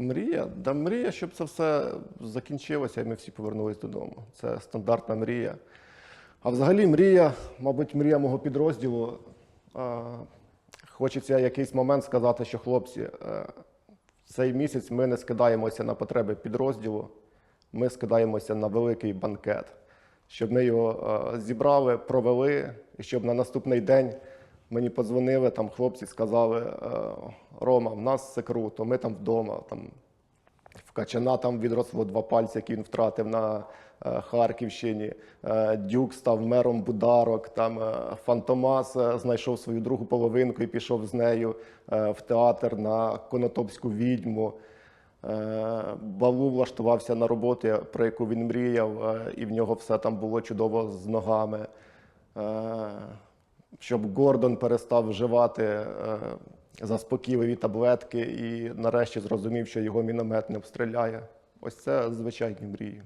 Мрія, да мрія, щоб це все закінчилося і ми всі повернулись додому. Це стандартна мрія. А взагалі мрія, мабуть, мрія мого підрозділу. Е, Хочеться якийсь момент сказати, що хлопці, е, цей місяць ми не скидаємося на потреби підрозділу, ми скидаємося на великий банкет, щоб ми його е, зібрали, провели, і щоб на наступний день мені подзвонили, там хлопці сказали: е, Рома, в нас все круто, ми там вдома. Там, в Качана там відросло два пальці, які він втратив на е, Харківщині. Е, Дюк став мером Бударок. Там Фантомас знайшов свою другу половинку і пішов з нею в театр на Конотопську відьму. Балу влаштувався на роботу, про яку він мріяв, і в нього все там було чудово з ногами. Щоб Гордон перестав вживати е, заспокійливі таблетки і нарешті зрозумів, що його міномет не обстріляє. Ось це звичайні мрії.